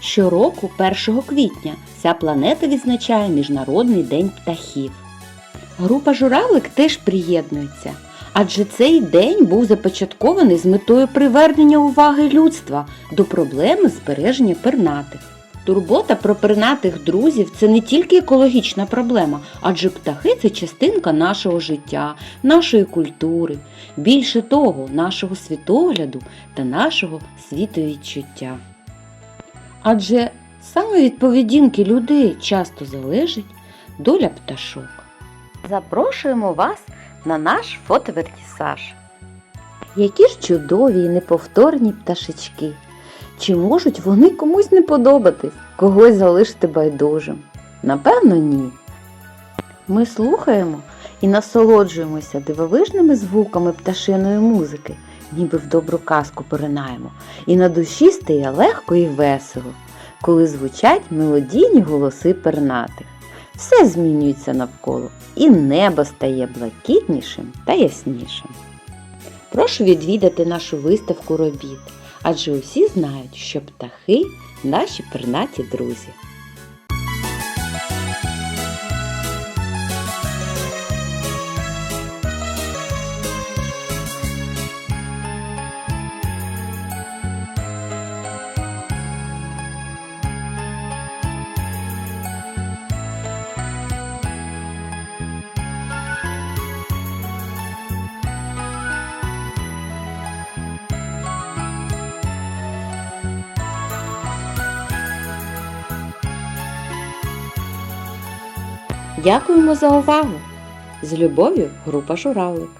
Щороку, 1 квітня, вся планета відзначає Міжнародний день птахів. Група журавлик теж приєднується, адже цей день був започаткований з метою привернення уваги людства до проблеми збереження пернатих. Турбота про пернатих друзів це не тільки екологічна проблема, адже птахи це частинка нашого життя, нашої культури, більше того, нашого світогляду та нашого світовідчуття. Адже саме від поведінки людей часто залежить доля пташок. Запрошуємо вас на наш фотовертісаж. Які ж чудові і неповторні пташечки. Чи можуть вони комусь не подобатись, когось залишити байдужим? Напевно, ні. Ми слухаємо і насолоджуємося дивовижними звуками пташиної музики, ніби в добру казку поринаємо, і на душі стає легко і весело, коли звучать мелодійні голоси пернатих. Все змінюється навколо, і небо стає блакитнішим та яснішим. Прошу відвідати нашу виставку робіт, адже усі знають, що птахи наші пернаті друзі. Дякуємо за увагу! З любов'ю, група Журавлик.